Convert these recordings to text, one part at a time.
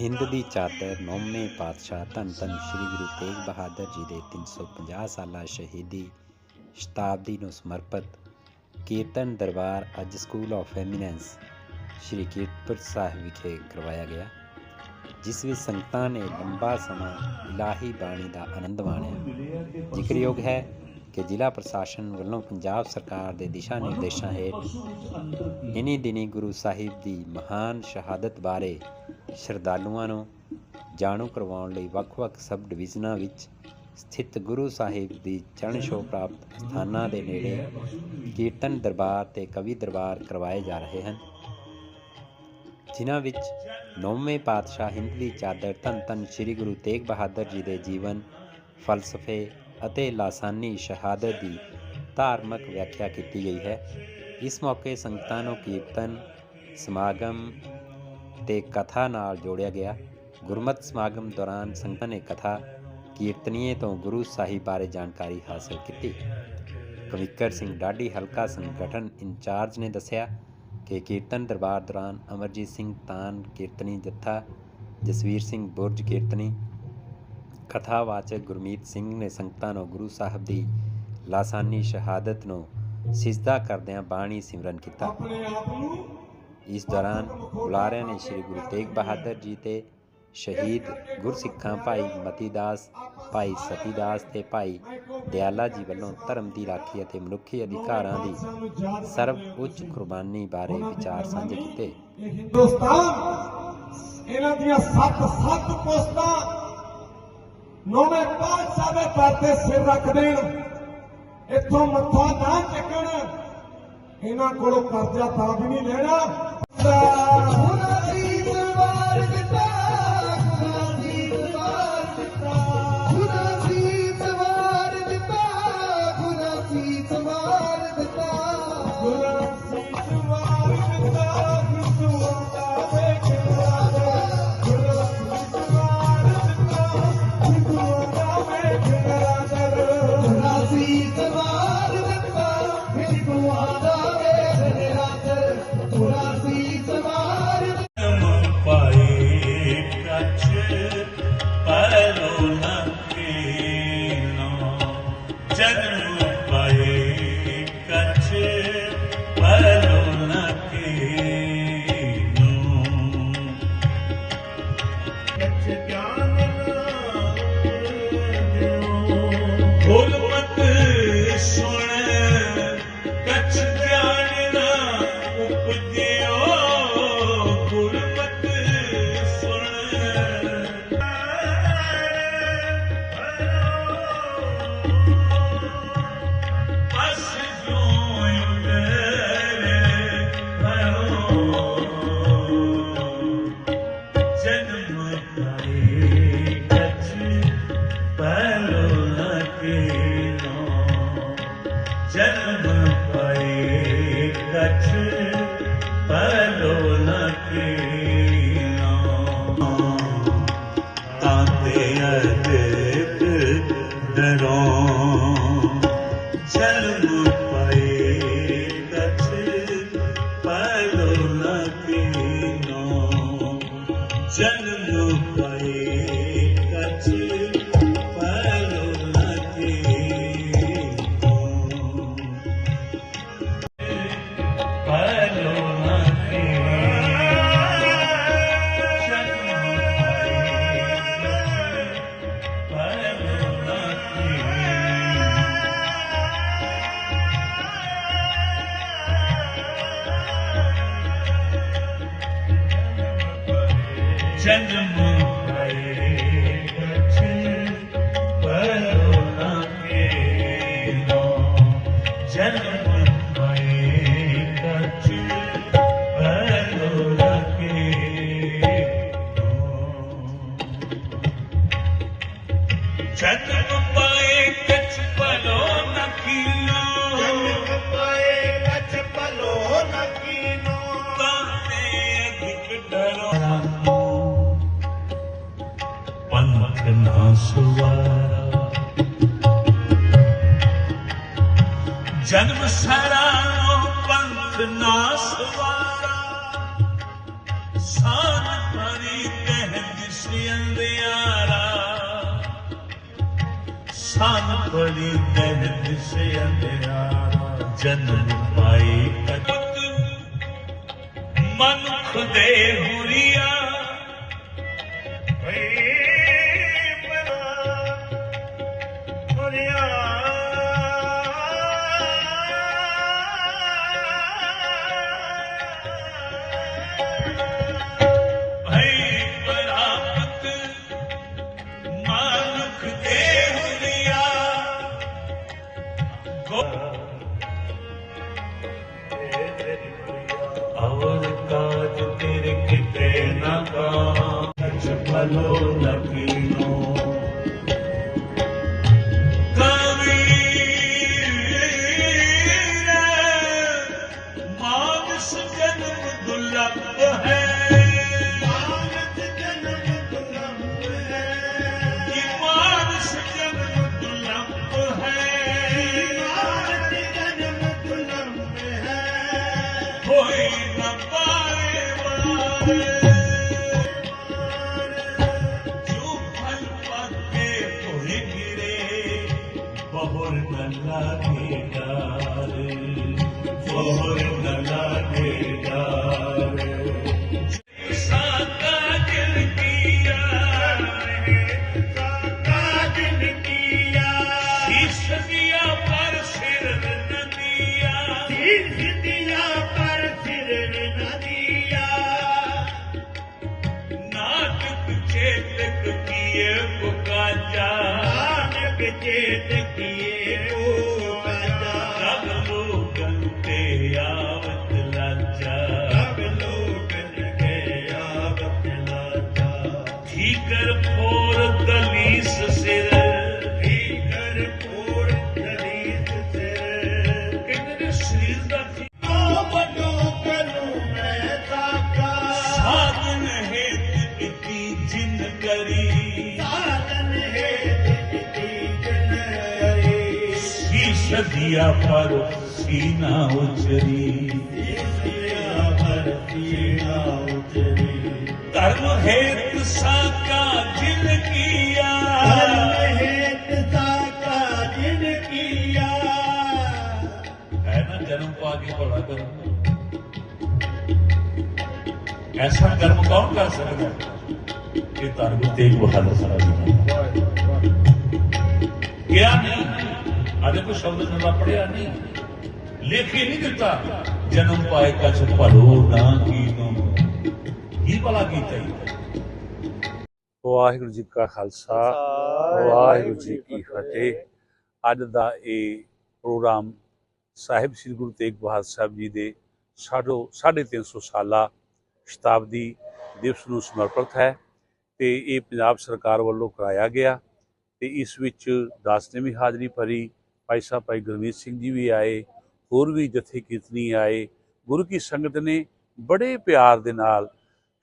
ਹਿੰਦ ਦੀ ਚਾਦਰ ਨੌਵੇਂ ਪਾਤਸ਼ਾਹ ਧੰਨ ਧੰਨ ਸ੍ਰੀ ਗੁਰੂ ਤੇਗ ਬਹਾਦਰ ਜੀ ਦੇ 350 ਸਾਲਾ ਸ਼ਹੀਦੀ ਸ਼ਤਾਬਦੀ ਨੂੰ ਸਮਰਪਿਤ ਕੀਰਤਨ ਦਰਬਾਰ ਅੱਜ school of eminence Shri Kiratpur Sahib ਵਿਖੇ ਕਰਵਾਇਆ ਗਿਆ ਜਿਸ ਵਿੱਚ ਸੰਗਤਾਂ ਨੇ ਲੰਬਾ ਸਮਾਂ ਇਲਾਹੀ ਬਾਣੀ ਦਾ ਆਨੰਦ ਮਾਣਿਆ। ਜ਼ਿਕਰਯੋਗ ਹੈ ਕਿ ਜ਼ਿਲ੍ਹਾ ਪ੍ਰਸ਼ਾਸਨ ਵੱਲੋਂ ਪੰਜਾਬ ਸਰਕਾਰ ਦੇ ਦਿਸ਼ਾ ਨਿਰਦੇਸ਼ਾਂ ਹੇਠ ਇਨੀ ਦਿਨੀ ਗੁਰੂ ਸਾਹਿਬ ਦੀ ਮਹਾਨ ਸ਼ਹਾਦਤ ਬਾਰੇ ਸ਼ਰਧਾਲੂਆਂ ਨੂੰ ਜਾਣੂ ਕਰਵਾਉਣ ਲਈ ਵੱਖ-ਵੱਖ ਸਬ ਡਿਵੀਜ਼ਨਾਂ ਵਿੱਚ ਸਥਿਤ ਗੁਰੂ ਸਾਹਿਬ ਦੀ ਚਰਨ ਛੋਹ ਪ੍ਰਾਪਤ ਸਥਾਨਾਂ ਦੇ ਨੇੜੇ ਕੀਰਤਨ ਦਰਬਾਰ ਤੇ ਕਵੀ ਦਰਬਾਰ ਕਰਵਾਏ ਜਾ ਰਹੇ ਹਨ, ਜਿਨ੍ਹਾਂ ਵਿੱਚ ਨੌਵੇਂ ਪਾਤਸ਼ਾਹ ਹਿੰਦ ਦੀ ਚਾਦਰ ਧੰਨ ਧੰਨ ਸ੍ਰੀ ਗੁਰੂ ਤੇਗ ਬਹਾਦਰ ਜੀ ਦੇ ਜੀਵਨ, ਫਲਸਫੇ ਅਤੇ ਲਾਸਾਨੀ ਸ਼ਹਾਦਤ ਦੀ ਧਾਰਮਿਕ ਵਿਆਖਿਆ ਕੀਤੀ ਗਈ ਹੈ। ਇਸ ਮੌਕੇ ਸੰਗਤਾਂ ਨੂੰ ਕੀਰਤਨ, ਸਮਾਗਮ ਤੇ ਕਥਾ ਨਾਲ ਜੋੜਿਆ ਗਿਆ। ਗੁਰਮਤਿ ਸਮਾਗਮ ਦੌਰਾਨ ਸੰਗਤਾਂ ਨੇ ਕਥਾ ਕੀਰਤਨੀਏ ਤੋਂ ਗੁਰੂ ਸਾਹਿਬ ਬਾਰੇ ਜਾਣਕਾਰੀ ਹਾਸਲ ਕੀਤੀ। ਕਵਿਕਰ ਸਿੰਘ ਡਾਢੀ ਹਲਕਾ ਸੰਗਠਨ ਇੰਚਾਰਜ ਨੇ ਦੱਸਿਆ ਕਿ ਕੀਰਤਨ ਦਰਬਾਰ ਦੌਰਾਨ ਅਮਰਜੀਤ ਸਿੰਘ ਤਾਨ ਕੀਰਤਨੀ ਜੱਥਾ, ਜਸਵੀਰ ਸਿੰਘ ਬੁਰਜ ਕੀਰਤਨੀ, ਕਥਾਵਾਚਕ ਗੁਰਮੀਤ ਸਿੰਘ ਨੇ ਸੰਗਤਾਂ ਨੂੰ ਗੁਰੂ ਸਾਹਿਬ ਦੀ ਲਾਸਾਨੀ ਸ਼ਹਾਦਤ ਨੂੰ ਸਿਜਦਾ ਕਰਦਿਆਂ ਬਾਣੀ ਸਿਮਰਨ ਕੀਤਾ। ਆਪਣੇ ਆਪ ਨੂੰ ਇਸ ਦੌਰਾਨ ਬੁਲਾਰਿਆਂ ਨੇ ਸ੍ਰੀ ਗੁਰੂ ਤੇਗ ਬਹਾਦਰ ਜੀ ਤੇ ਸ਼ਹੀਦ ਗੁਰਸਿੱਖਾਂ ਭਾਈ ਮਤੀਦਾਸ, ਭਾਈ ਸਤੀਦਾਸ ਤੇ ਭਾਈ ਦਿਆਲਾ ਜੀ ਵੱਲੋਂ ਧਰਮ ਦੀ ਰਾਖੀ ਅਤੇ ਮਨੁੱਖੀ ਅਧਿਕਾਰਾਂ ਦੀ ਸਰਵ ਉੱਚ ਕੁਰਬਾਨੀ ਬਾਰੇ ਵਿਚਾਰ ਸਾਂਝੇ ਕੀਤੇ। ਹਿੰਦੁਸਤਾਨ ਇਹਨਾਂ ਦੀਆਂ ਸੱਤ ਸੱਤ ਪੋਸਟਾਂ ਨੌਵੇਂ ਪਾਤਸ਼ਾਹ ਦੇ ਦਰ ਤੇ ਸਿਰ ਰੱਖ ਦੇਣ ਇੱਥੋਂ ਮੱਥਾ ਨਾ ਚੱਕਣ ਇਹਨਾਂ ਕੋਲੋਂ ਕਰਜ਼ਾ ਤਾਂ ਵੀ ਨਹੀਂ ਲੈਣਾ। ਗੁਰਾਂ ਦਰੋ ਜਨਮ ਸਾਨ ਭਰੀ ਕਹਿ ਦਿਸ ਅੰਧਿਆਰਾ। ਸਾਨ ਭਰੀ ਕਹਿ ਦਿਸ ਅੰਧਿਆਰਾ, ਜਨਮ ਪਾਈ ਕਦਤ ਮਨੁੱਖ ਦੇ ਹੁਰੀਆ ਪਹੁਰ ਨਲਾ ਕੇ ਡਾਰ ਪਹੁਰ ਨਲਾ ਕੇ ਡਾਰ ਸਾਤਾ ਦਿਲ ਕੀ ਯਾਰ ਸਾਤਾ ਦਿਲ ਕੀ ਯਾਰ ਇਸ ਦਿਆ ਪਰ ਸਿਰ ਨਦੀਆ ਇਸ ਦਿਆ ਪਰ ਸਿਰ ਨਦੀਆ ਨਾਟਕ ਚੇਤਕ ਕੀਏ ਪੁਕਾਜਾ ਨਾਟਕ ਚੇਤਕ دیا پر سینا دھرم ہیت ساکا جن کی ਕਰਮ ਐਸਾ ਕਰਮ ਕੌਣ ਕਰ ਸਕਦਾ ਹੈ? ਇਹ ਧਰਮ ਤੇਗ ਬਹਾਦਰ ਸਾਰਾ ਜੀ ਕਿਹਾ ਨਹੀਂ। ਅਜੇ ਕੋਈ ਸ਼ਬਦ ਨਵਾਂ ਪੜਿਆ ਨਹੀਂ। ਲਿਖ ਕੇ ਨਹੀਂ ਦਿੱਤਾ। ਜਨਮ ਪਾਏ ਕਛ ਭਲੋ ਨਾ ਕੀਨੋ ਕੀ ਭਲਾ ਕੀਤਾ ਵਾਹਿਗੁਰੂ ਜੀ ਕਾ ਖਾਲਸਾ। ਵਾਹਿਗੁਰੂ ਜੀ ਕੀ ਫਤਿਹ। ਅੱਜ ਦਾ ਇਹ ਪ੍ਰੋਗਰਾਮ ਸਾਹਿਬ ਸ੍ਰੀ ਗੁਰੂ ਤੇਗ ਬਹਾਦਰ ਸਾਹਿਬ ਜੀ ਦੇ ਸਾਢੋ 350 ਸਾਲਾ ਸ਼ਤਾਬਦੀ ਦਿਵਸ ਨੂੰ ਸਮਰਪਿਤ ਹੈ ਤੇ ਇਹ ਪੰਜਾਬ ਸਰਕਾਰ ਵੱਲੋਂ ਕਰਾਇਆ ਗਿਆ ਤੇ ਇਸ ਵਿੱਚ ਦਾਸ ਨੇ ਵੀ ਹਾਜ਼ਰੀ ਭਰੀ, ਭਾਈ ਸਾਹਿਬ ਭਾਈ ਗੁਰਮੀਤ ਸਿੰਘ ਜੀ ਵੀ ਆਏ, ਹੋਰ ਵੀ ਜਥੇ ਕੀਰਤਨੀ ਆਏ, ਗੁਰੂ ਕੀ ਸੰਗਤ ਨੇ ਬੜੇ ਪਿਆਰ ਦੇ ਨਾਲ,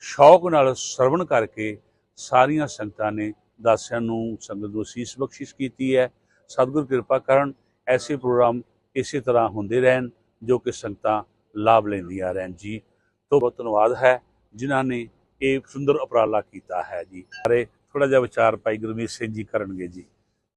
ਸ਼ੌਕ ਨਾਲ ਸਰਵਣ ਕਰਕੇ ਸਾਰੀਆਂ ਸੰਗਤਾਂ ਨੇ ਦਾਸਿਆਂ ਨੂੰ ਸੰਗਤ ਨੂੰ ਅਸੀਸ ਬਖਸ਼ਿਸ਼ ਕੀਤੀ ਹੈ। ਸਤਿਗੁਰ ਕਿਰਪਾ ਕਰਨ ਐਸੇ ਪ੍ਰੋਗਰਾਮ ਇਸੇ ਤਰ੍ਹਾਂ ਹੁੰਦੇ ਰਹਿਣ, ਜੋ ਕਿ ਸੰਗਤਾਂ ਲਾਭ ਲੈਂਦੀਆਂ ਰਹਿਣ। ਜੀ, ਤੋਂ ਬਹੁਤ ਧੰਨਵਾਦ ਹੈ, ਜਿਨ੍ਹਾਂ ਨੇ ਇਹ ਸੁੰਦਰ ਉਪਰਾਲਾ ਕੀਤਾ ਹੈ ਜੀ। ਸਾਰੇ ਥੋੜਾ ਜਿਹਾ ਵਿਚਾਰ ਭਾਈ ਗੁਰਮੀਤ ਸਿੰਘ ਜੀ ਕਰਨਗੇ ਜੀ।